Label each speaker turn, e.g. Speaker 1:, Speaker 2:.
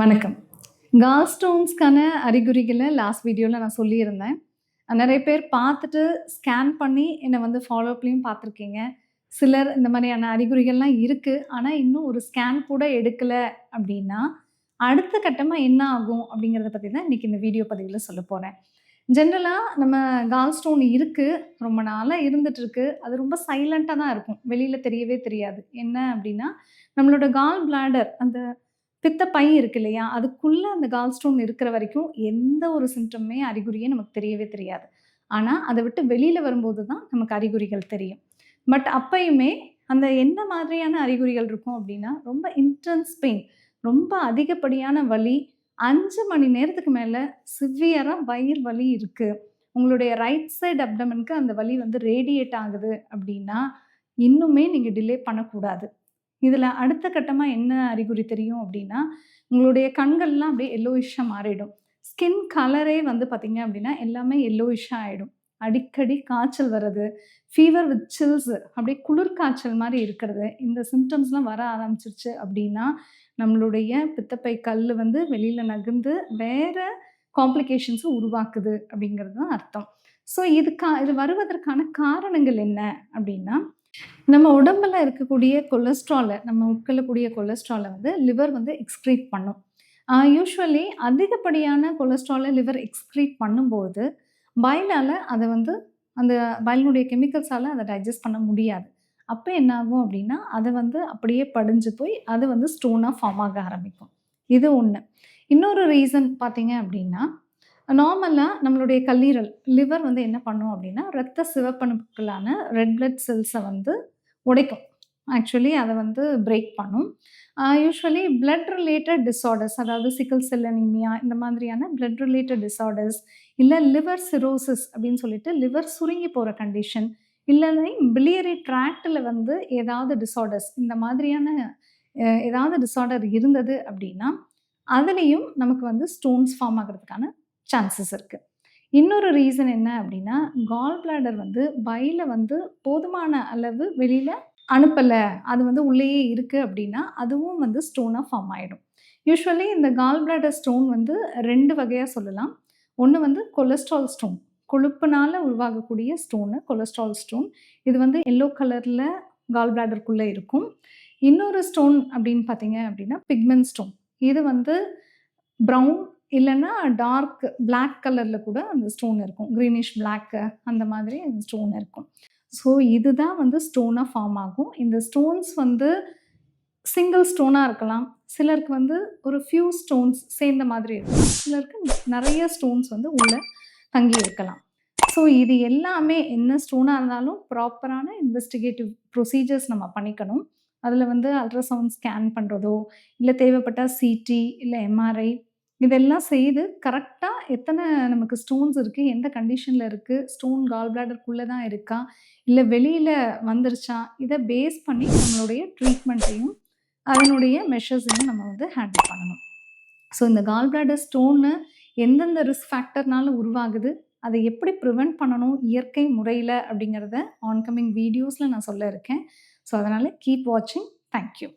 Speaker 1: வணக்கம். கால் ஸ்டோன்ஸ்க்கான அறிகுறிகளை லாஸ்ட் வீடியோவில் நான் சொல்லியிருந்தேன். நிறைய பேர் பார்த்துட்டு ஸ்கேன் பண்ணி என்னை வந்து ஃபாலோஅப்லேயும் பார்த்துருக்கீங்க. சிலர் இந்த மாதிரியான அறிகுறிகள்லாம் இருக்குது ஆனால் இன்னும் ஒரு ஸ்கேன் கூட எடுக்கலை அப்படின்னா அடுத்த கட்டமாக என்ன ஆகும் அப்படிங்கிறத பற்றி தான் இன்றைக்கி இந்த வீடியோ பதிவில் சொல்ல போகிறேன் ஜென்ரலாக நம்ம கால் ஸ்டோன் இருக்குது ரொம்ப நாளாக இருந்துகிட்ருக்கு அது ரொம்ப சைலண்ட்டாக தான் இருக்கும். வெளியில் தெரியவே தெரியாது. என்ன அப்படின்னா நம்மளோட கால் பிளாடர் அந்த பித்தப்பை இருக்கு இல்லையா? அதுக்குள்ளே அந்த கால் ஸ்டோன் இருக்கிற வரைக்கும் எந்த ஒரு சிம்டமே அறிகுறியே நமக்கு தெரியவே தெரியாது. ஆனால் அதை விட்டு வெளியில் வரும்போது தான் நமக்கு அறிகுறிகள் தெரியும். பட் அப்பயுமே அந்த என்ன மாதிரியான அறிகுறிகள் இருக்கும் அப்படின்னா ரொம்ப இன்டென்ஸ் பெயின் ரொம்ப அதிகப்படியான வலி அஞ்சு மணி நேரத்துக்கு மேலே சிவியராக வயிறு வலி இருக்குது உங்களுடைய ரைட் சைடு அப்டமனுக்கு அந்த வலி வந்து ரேடியேட் ஆகுது அப்படின்னா இன்னுமே நீங்கள் டிலே பண்ணக்கூடாது. இதில் அடுத்த கட்டமாக என்ன அறிகுறி தெரியும் அப்படின்னா உங்களுடைய கண்கள்லாம் அப்படியே எல்லோயிஷாக மாறிடும். ஸ்கின் கலரே வந்து பார்த்திங்க அப்படின்னா எல்லாமே எல்லோயிஷாக ஆகிடும் அடிக்கடி காய்ச்சல் வர்றது ஃபீவர் வித் சில்ஸ் அப்படியே குளிர் காய்ச்சல் மாதிரி இருக்கிறது இந்த சிம்டம்ஸ்லாம் வர ஆரம்பிச்சிருச்சு அப்படின்னா நம்மளுடைய பித்தப்பை கல் வந்து வெளியில் நகர்ந்து வேறு காம்ப்ளிகேஷன்ஸை உருவாக்குது அப்படிங்கிறது தான் அர்த்தம். ஸோ இதுக்கா இது வருவதற்கான காரணங்கள் என்ன அப்படின்னா நம்ம உடம்புல இருக்கக்கூடிய கொலஸ்ட்ராலை நம்ம உட்கொள்ளக்கூடிய கொலஸ்ட்ராலை வந்து லிவர் வந்து எக்ஸ்க்ரீட் பண்ணும். யூஸ்வலி அதிகப்படியான கொலஸ்ட்ராலை லிவர் எக்ஸ்க்ரீட் பண்ணும்போது பயிலால் அதை வந்து அந்த பயலினுடைய கெமிக்கல்ஸால் அதை டைஜஸ்ட் பண்ண முடியாது. அப்போ என்ன ஆகும் அப்படின்னா அதை வந்து அப்படியே படிஞ்சு போய் அது வந்து ஸ்டோனாக ஃபார்ம் ஆக ஆரம்பிக்கும். இது ஒன்று இன்னொரு ரீசன் பார்த்தீங்க அப்படின்னா நார்மலாக நம்மளுடைய கல்லீரல் லிவர் வந்து என்ன பண்ணும் அப்படின்னா ரத்த சிவப்பணுக்களான ரெட் பிளட் செல்ஸை வந்து உடைக்கும். ஆக்சுவலி அதை வந்து பிரேக் பண்ணும். யூஸ்வலி பிளட் ரிலேட்டட் டிஸார்டர்ஸ் அதாவது சிக்கல் செல் அனிமியா இந்த மாதிரியான பிளட் ரிலேட்டட் டிஸார்டர்ஸ் இல்லை லிவர் சிரோசிஸ் அப்படின்னு சொல்லிட்டு லிவர் சுருங்கி போகிற கண்டிஷன் இல்லைன்னா பிலியரி ட்ராக்டில் வந்து ஏதாவது டிஸார்டர்ஸ் இந்த மாதிரியான ஏதாவது டிஸார்டர் இருந்தது அப்படின்னா அதுலேயும் நமக்கு வந்து ஸ்டோன்ஸ் ஃபார்ம் ஆகிறதுக்கான சான்சஸ் இருக்குது இன்னொரு ரீசன் என்ன அப்படின்னா கால் பிளாடர் வந்து பையில் வந்து போதுமான அளவு வெளியில் அனுப்பலை. அது வந்து உள்ளேயே இருக்குது அப்படின்னா அதுவும் வந்து ஸ்டோனாக ஃபார்ம் ஆகிடும் யூஸ்வலி இந்த கால் பிளாடர் ஸ்டோன் வந்து ரெண்டு வகையாக சொல்லலாம். ஒன்று வந்து கொலஸ்ட்ரால் ஸ்டோன் கொழுப்புனால் உருவாகக்கூடிய ஸ்டோனு கொலஸ்ட்ரால் ஸ்டோன் இது வந்து எல்லோ கலரில் கால் பிளாடருக்குள்ளே இருக்கும். இன்னொரு ஸ்டோன் அப்படின்னு பார்த்தீங்க அப்படின்னா பிக்மெண்ட் ஸ்டோன் இது வந்து ப்ரௌன் இல்லைன்னா டார்க் பிளாக் கலரில் கூட அந்த ஸ்டோன் இருக்கும். க்ரீனிஷ் பிளாக்கு அந்த மாதிரி அந்த ஸ்டோன் இருக்கும். ஸோ இதுதான் வந்து ஸ்டோனாக ஃபார்ம் ஆகும். இந்த ஸ்டோன்ஸ் வந்து சிங்கிள் ஸ்டோனாக இருக்கலாம். சிலருக்கு வந்து ஒரு ஃபியூ ஸ்டோன்ஸ் சேர்ந்த மாதிரி இருக்கும். சிலருக்கு நிறைய ஸ்டோன்ஸ் வந்து உள்ளே தங்கி இருக்கலாம். ஸோ இது எல்லாமே என்ன ஸ்டோனாக இருந்தாலும் ப்ராப்பரான இன்வெஸ்டிகேட்டிவ் ப்ரொசீஜர்ஸ் நம்ம பண்ணிக்கணும். அதில் வந்து அல்ட்ராசவுண்ட் ஸ்கேன் பண்ணுறதோ இல்லை தேவைப்பட்டால் சிடி இல்லை எம்ஆர்ஐ இதெல்லாம் செய்து கரெக்டாக எத்தனை நமக்கு ஸ்டோன்ஸ் இருக்குது எந்த கண்டிஷனில் இருக்குது ஸ்டோன் கால் பிளாடருக்குள்ளே தான் இருக்கா இல்லை வெளியில் வந்துருச்சா இதை பேஸ் பண்ணி நம்மளுடைய ட்ரீட்மெண்ட்டையும் அதனுடைய மெஷர்ஸையும் நம்ம வந்து ஹேண்டில் பண்ணணும். ஸோ இந்த கால் பிளாடர் ஸ்டோனு எந்தெந்த ரிஸ்க் ஃபேக்டர்னால உருவாகுது அதை எப்படி ப்ரிவெண்ட் பண்ணணும் இயற்கை முறையில் அப்படிங்கிறத ஆன்கமிங் வீடியோஸில் நான் சொல்ல இருக்கேன். ஸோ அதனால் கீப் வாட்சிங் தேங்க்யூ